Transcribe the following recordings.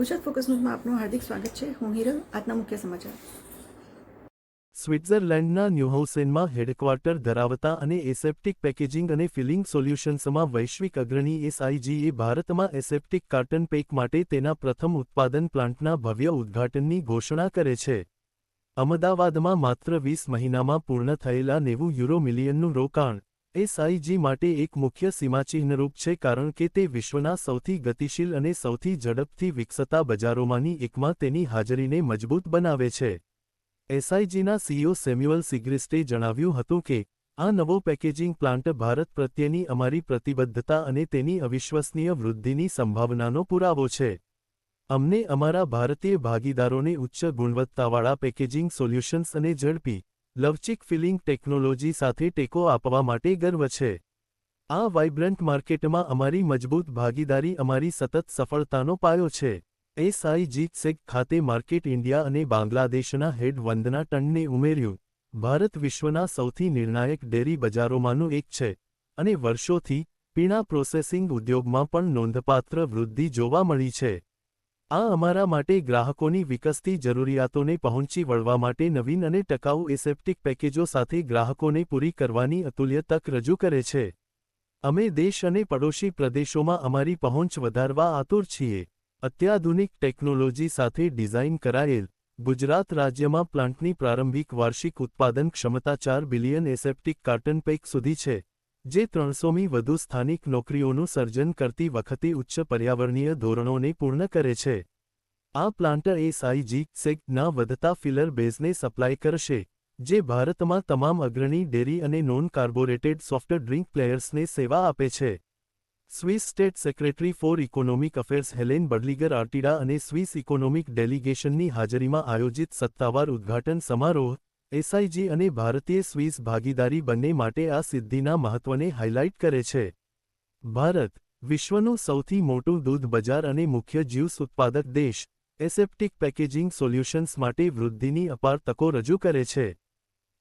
Gujarat focus ન્યૂઝમાં આપનું હાર્દિક સ્વાગત છે. હું હિરલ, આજના મુખ્ય સમાચાર. સ્વિટ્ઝરલેન્ડના ન્યુહાઉસેનમાં હેડક્વાર્ટર ધરાવતા અને એસેપ્ટિક પેકેજિંગ અને ફિલિંગ સોલ્યુશન્સમાં વૈશ્વિક અગ્રણી એસઆઈજીએ ભારતમાં એસેપ્ટિક કાર્ટન પેક માટે તેના પ્રથમ ઉત્પાદન પ્લાન્ટના ભવ્ય ઉદ્ઘાટનની ઘોષણા કરે છે. અમદાવાદમાં માત્ર વીસ મહિનામાં પૂર્ણ થયેલા નેવું યુરો મિલિયનનું રોકાણ એસઆઈજી માટે એક મુખ્ય સીમાચિહ્નરૂપ છે કારણ કે તે વિશ્વના સૌથી ગતિશીલ અને સૌથી ઝડપથી વિકસતા બજારોમાંની એકમાં તેની હાજરીને મજબૂત બનાવે છે. એસઆઈજીના સીઈઓ સેમ્યુઅલ સિગ્રિસ્ટે જણાવ્યું હતું કે, આ નવો પેકેજિંગ પ્લાન્ટ ભારત પ્રત્યેની અમારી પ્રતિબદ્ધતા અને તેની અવિશ્વસનીય વૃદ્ધિની સંભાવનાનો પુરાવો છે. અમને અમારા ભારતીય ભાગીદારોને ઉચ્ચ ગુણવત્તાવાળા પેકેજિંગ સોલ્યુશન્સ અને ઝડપી લવચિક ફિલિંગ ટેકનોલોજી સાથે ટેકો આપવા માટે ગર્વ છે. આ વાઇબ્રન્ટ માર્કેટમાં અમારી મજબૂત ભાગીદારી અમારી સતત સફળતાનો પાયો છે. એસઆઈજી સેગ ખાતે માર્કેટ ઇન્ડિયા અને બાંગ્લાદેશના હેડ વંદના ટનને ઉમેર્યું. ભારત વિશ્વના સૌથી નિર્ણાયક ડેરી બજારોમાંનું એક છે અને વર્ષોથી પીણા પ્રોસેસિંગ ઉદ્યોગમાં પણ નોંધપાત્ર વૃદ્ધિ જોવા મળી છે. આ અમારા માટે ગ્રાહકોની વિકસતી જરૂરિયાતોને પહોંચી વળવા માટે નવીન અને ટકાઉ એસેપ્ટિક પેકેજો સાથે ગ્રાહકોને પૂરી કરવાની અતુલ્ય તક રજૂ કરે છે. અમે દેશ અને પડોશી પ્રદેશોમાં અમારી પહોંચ વધારવા આતુર છીએ. અત્યાધુનિક ટેકનોલોજી સાથે ડિઝાઇન કરાયેલ ગુજરાત રાજ્યમાં પ્લાન્ટની પ્રારંભિક વાર્ષિક ઉત્પાદન ક્ષમતા ચાર બિલિયન એસેપ્ટિક કાર્ટન પેક સુધી છે. જે ત્રણસોમી વધુ સ્થાનિક નોકરીઓનું સર્જન કરતી વખતે ઉચ્ચ પર્યાવરણીય ધોરણોને પૂર્ણ કરે છે. આ પ્લાન્ટ એસઆઈજી સેગના વધતા ફિલર બેઝને સપ્લાય કરશે, જે ભારતમાં તમામ અગ્રણી ડેરી અને નોન કાર્બોરેટેડ સોફ્ટ ડ્રિંક પ્લેયર્સને સેવા આપે છે. Swiss state secretary for economic affairs Helene Budliger Artieda અને સ્વિસ ઇકોનોમિક ડેલિગેશનની હાજરીમાં આયોજિત સત્તાવાર ઉદ્ઘાટન સમારોહ એસઆઈજી અને ભારતીય સ્વિસ ભાગીદારી બંને માટે આ સિદ્ધિના મહત્વને હાઇલાઇટ કરે છે. ભારત, વિશ્વનું સૌથી મોટું દૂધ બજાર અને મુખ્ય જ્યુસ ઉત્પાદક દેશ, એસેપ્ટિક પેકેજિંગ સોલ્યુશન્સ માટે વૃદ્ધિની અપાર તકો રજૂ કરે છે.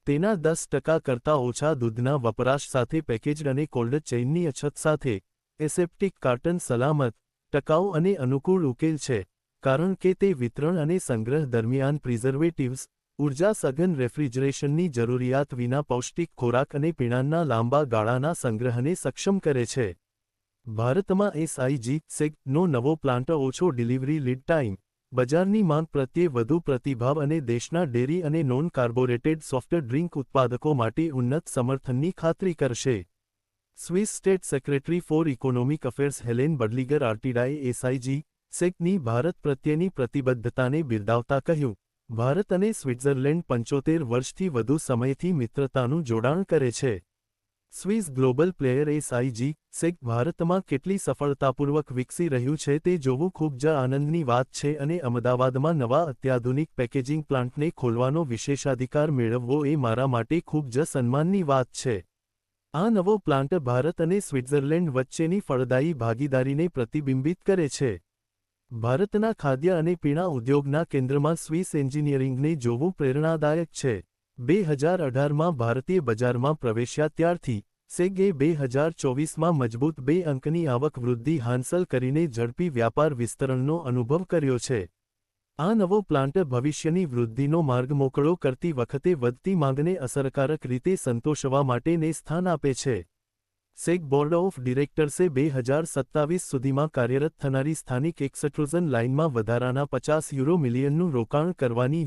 તેના દસ ટકા કરતાં ઓછા દૂધના વપરાશ સાથે પેકેજ્ડ અને કોલ્ડ ચેઇનની અછત સાથે, એસેપ્ટિક કાર્ટન સલામત, ટકાઉ અને અનુકૂળ ઉકેલ છે, કારણ કે તે વિતરણ અને સંગ્રહ દરમિયાન પ્રિઝર્વેટિવ્સ ઊર્જા સઘન રેફ્રિજરેશનની જરૂરિયાત વિના પૌષ્ટિક ખોરાક અને પીણાંના લાંબા ગાળાના સંગ્રહને સક્ષમ કરે છે. ભારતમાં એસઆઈજી સેગનો નવો પ્લાન્ટ ઓછો ડિલિવરી લીડ ટાઈમ, બજારની માંગ પ્રત્યે વધુ પ્રતિભાવ અને દેશના ડેરી અને નોન કાર્બોરેટેડ સોફ્ટ ડ્રિંક ઉત્પાદકો માટે ઉન્નત સમર્થનની ખાતરી કરશે. Swiss state secretary for economic affairs Helene Budliger આર્ટિડાએ SIG સેગની ભારત પ્રત્યેની પ્રતિબદ્ધતાને બિરદાવતા કહ્યું. ભારત અને સ્વિટ્ઝરલેન્ડ પંચોતેર વર્ષથી વધુ સમયથી મિત્રતાનું જોડાણ કરે છે. સ્વિસ ગ્લોબલ પ્લેયર એસઆઈજી સેગ, ભારતમાં કેટલી સફળતાપૂર્વક વિકસી રહ્યું છે તે જોવું ખૂબ જ આનંદની વાત છે અને અમદાવાદમાં નવા અત્યાધુનિક પેકેજિંગ પ્લાન્ટને ખોલવાનો વિશેષાધિકાર મેળવવો એ મારા માટે ખૂબ જ સન્માનની વાત છે. આ નવો પ્લાન્ટ ભારત અને સ્વિટ્ઝરલેન્ડ વચ્ચેની ફળદાયી ભાગીદારીને પ્રતિબિંબિત કરે છે. ભારતના ખાદ્ય અને પીણા ઉદ્યોગના કેન્દ્રમાં સ્વિસ એન્જિનિયરિંગને જોવું પ્રેરણાદાયક છે. બે હજાર અઢારમાં ભારતીય બજારમાં પ્રવેશ્યા ત્યારથી, સેગે બે હજાર ચોવીસમાં મજબૂત બે અંકની આવક વૃદ્ધિ હાંસલ કરીને ઝડપી વ્યાપાર વિસ્તરણનો અનુભવ કર્યો છે. આ નવો પ્લાન્ટ ભવિષ્યની વૃદ્ધિનો માર્ગ મોકળો કરતી વખતે વધતી માંગને અસરકારક રીતે સંતોષવા માટેને સ્થાન આપે છે. સેગ બોર્ડ ઓફ ડિરેક્ટર્સે બે હજાર સત્તાવીસ સુધીમાં કાર્યરત થનારી સ્થાનિક એક્સટ્રુઝન લાઇનમાં વધારાના પચાસ યુરો મિલિયનનું રોકાણ કરવાની